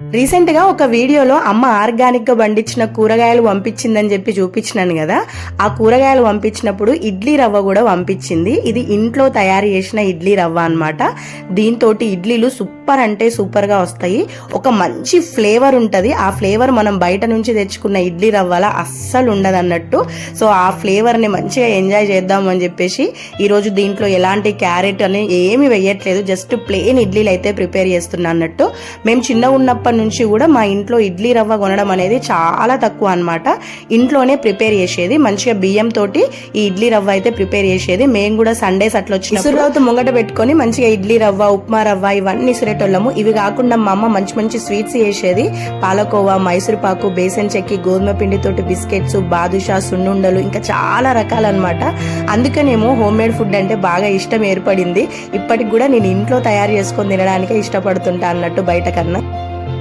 రీసెంట్గా ఒక వీడియోలో అమ్మ ఆర్గానిక్గా పండించిన కూరగాయలు పంపించిందని చెప్పి చూపించినాను కదా ఆ కూరగాయలు పంపించినప్పుడు ఇడ్లీ రవ్వ కూడా పంపించింది ఇది ఇంట్లో తయారు చేసిన ఇడ్లీ రవ్వ అన్నమాట. దీంతో ఇడ్లీలు సూపర్ అంటే సూపర్గా వస్తాయి. ఒక మంచి ఫ్లేవర్ ఉంటది. ఆ ఫ్లేవర్ మనం బయట నుంచి తెచ్చుకున్న ఇడ్లీ రవ్వల అస్సలు ఉండదు అన్నట్టు. సో ఆ ఫ్లేవర్ని మంచిగా ఎంజాయ్ చేద్దాం అని చెప్పేసి ఈరోజు దీంట్లో ఎలాంటి క్యారెట్ అని ఏమి వేయట్లేదు. జస్ట్ ప్లేన్ ఇడ్లీలు అయితే ప్రిపేర్ చేస్తున్నా అన్నట్టు. మేము చిన్న ఉన్నప్పటి నుంచి కూడా మా ఇంట్లో ఇడ్లీ రవ్వ కొనడం అనేది చాలా తక్కువ అనమాట ఇంట్లోనే ప్రిపేర్ చేసేది మంచిగా బియ్యం తోటి ఈ ఇడ్లీ రవ్వ అయితే ప్రిపేర్ చేసేది. మేము కూడా సండేస్ అట్లా వచ్చిన ఇసురుతో ముంగట పెట్టుకొని మంచిగా ఇడ్లీ రవ్వ ఉప్మా రవ్వ ఇవన్నీ ఇసురేటోళ్ళము. ఇవి కాకుండా మా అమ్మ మంచి మంచి స్వీట్స్ చేసేది. పాలకోవా మైసూర్ పాకు బేసన్ చెక్కి గోధుమ పిండితోటి బిస్కెట్స్ బాదుషా సున్నుండలు ఇంకా చాలా రకాలన్నమాట. అందుకనేమో హోమ్ మేడ్ ఫుడ్ అంటే బాగా ఇష్టం ఏర్పడింది. ఇప్పటికి కూడా నేను ఇంట్లో తయారు చేసుకొని తినడానికే ఇష్టపడుతుంటా అన్నట్టు బయట కన్నా.